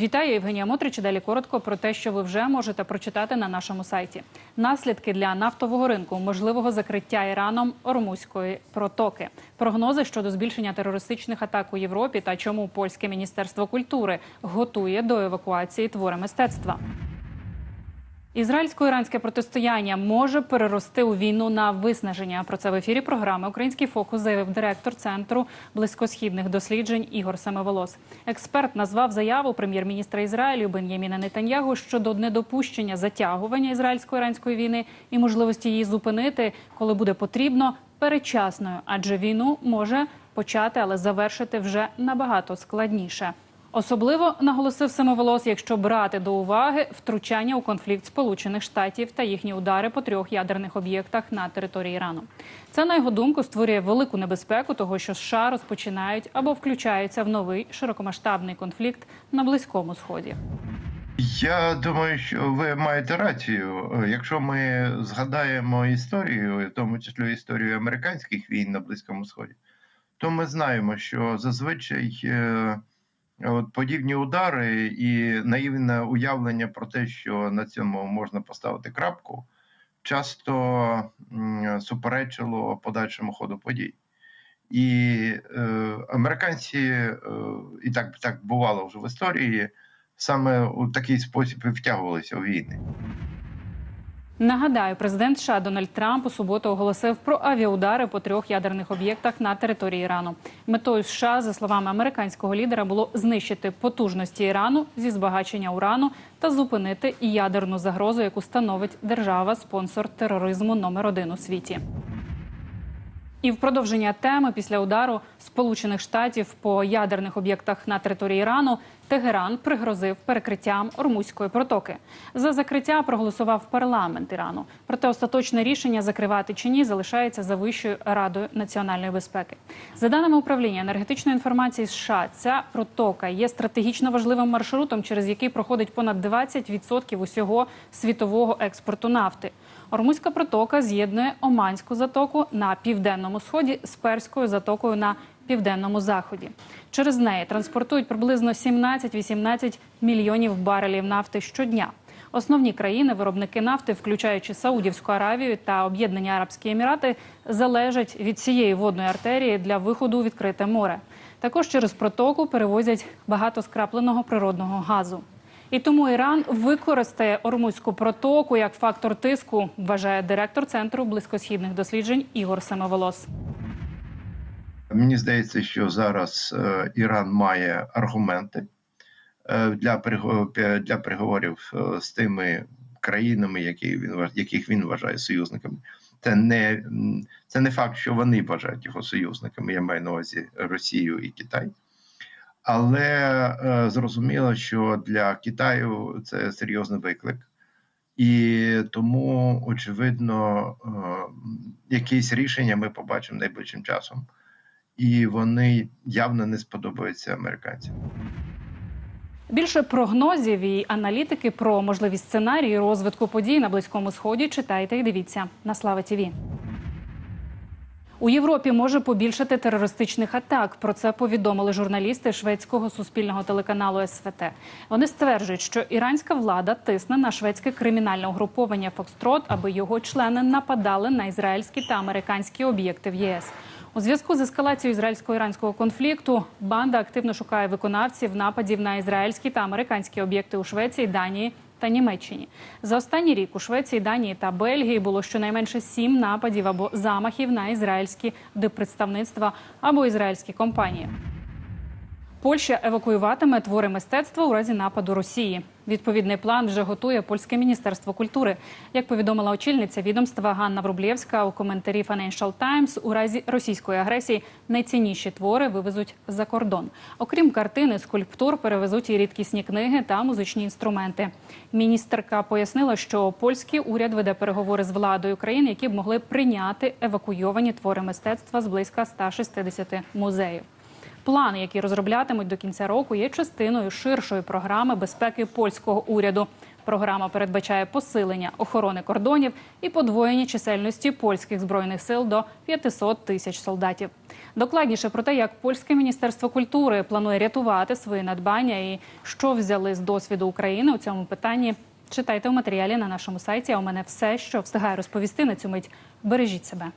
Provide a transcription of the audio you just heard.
Вітаю, Євгенія Мотрич. Далі коротко про те, що ви вже можете прочитати на нашому сайті. Наслідки для нафтового ринку можливого закриття Іраном Ормузької протоки, прогнози щодо збільшення терористичних атак у Європі та чому польське міністерство культури готує до евакуації твори мистецтва. Ізраїльсько-іранське протистояння може перерости у війну на виснаження. Про це в ефірі програми Український фокус заявив директор центру близькосхідних досліджень Ігор Семиволос. Експерт назвав заяву прем'єр-міністра Ізраїлю Бен'яміна Нетаньягу щодо недопущення затягування ізраїльсько-іранської війни і можливості її зупинити, коли буде потрібно, передчасною, адже війну може почати, але завершити вже набагато складніше. Особливо наголосив Семиволос, якщо брати до уваги втручання у конфлікт Сполучених Штатів та їхні удари по трьох ядерних об'єктах на території Ірану. Це на його думку створює велику небезпеку, того що США розпочинають або включаються в новий широкомасштабний конфлікт на близькому сході. Я думаю, що ви маєте рацію. Якщо ми згадаємо історію, в тому числі історію американських війн на Близькому Сході, то ми знаємо, що зазвичай е, от подібні удари і наївне уявлення про те, що на цьому можна поставити крапку, часто суперечило подальшому ходу подій. І е, американці, е, і так, так бувало вже в історії, саме у такий спосіб і втягувалися у війни. Нагадаю, президент США Дональд Трамп у суботу оголосив про авіаудари по трьох ядерних об'єктах на території Ірану. Метою США, за словами американського лідера, було знищити потужності Ірану зі збагачення урану та зупинити ядерну загрозу, яку становить держава-спонсор тероризму номер один у світі. І в продовження теми після удару Сполучених Штатів по ядерних об'єктах на території Ірану Тегеран пригрозив перекриттям Ормузької протоки. За закриття проголосував парламент Ірану. Проте остаточне рішення закривати чи ні залишається за Вищою радою національної безпеки. За даними управління енергетичної інформації США, ця протока є стратегічно важливим маршрутом, через який проходить понад 20% усього світового експорту нафти. Ормузька протока з'єднує Оманську затоку на південному сході з Перською затокою на південному заході. Через неї транспортують приблизно 17-18 мільйонів барелів нафти щодня. Основні країни-виробники нафти, включаючи Саудівську Аравію та Об'єднані Арабські Емірати, залежать від цієї водної артерії для виходу у відкрите море. Також через протоку перевозять багато скрапленого природного газу. І тому Іран використає Ормузьку протоку як фактор тиску, вважає директор центру близькосхідних досліджень Ігор Семиволос. Мені здається, що зараз е, Іран має аргументи е, для переговорів е, з тими країнами, яких він вважає союзниками. Це не це не факт, що вони вважають його союзниками. Я маю на увазі Росію і Китай. Але е, зрозуміло, що для Китаю це серйозний виклик, і тому, очевидно, е, якісь рішення ми побачимо найближчим часом, і вони явно не сподобаються американцям. Більше прогнозів і аналітики про можливі сценарії розвитку подій на близькому сході читайте і дивіться на Слава ТІВІ. У Європі може побільшати терористичних атак. Про це повідомили журналісти шведського суспільного телеканалу СВТ. Вони стверджують, що іранська влада тисне на шведське кримінальне угруповання Фокстрот, аби його члени нападали на ізраїльські та американські об'єкти в ЄС. У зв'язку з ескалацією ізраїльсько-іранського конфлікту банда активно шукає виконавців нападів на ізраїльські та американські об'єкти у Швеції, Данії та Німеччині. За останній рік у Швеції, Данії та Бельгії було щонайменше сім нападів або замахів на ізраїльські депредставництва або ізраїльські компанії. Польща евакуюватиме твори мистецтва у разі нападу Росії. Відповідний план вже готує польське міністерство культури. Як повідомила очільниця відомства Ганна Врублєвська у коментарі Financial Times, у разі російської агресії найцінніші твори вивезуть за кордон. Окрім картини, скульптур перевезуть і рідкісні книги та музичні інструменти. Міністерка пояснила, що польський уряд веде переговори з владою країн, які б могли прийняти евакуйовані твори мистецтва з близько 160 музеїв. План, який розроблятимуть до кінця року, є частиною ширшої програми безпеки польського уряду. Програма передбачає посилення охорони кордонів і подвоєння чисельності польських збройних сил до 500 тисяч солдатів. Докладніше про те, як польське міністерство культури планує рятувати свої надбання і що взяли з досвіду України у цьому питанні. Читайте у матеріалі на нашому сайті. А у мене все, що встигаю розповісти на цю мить. Бережіть себе.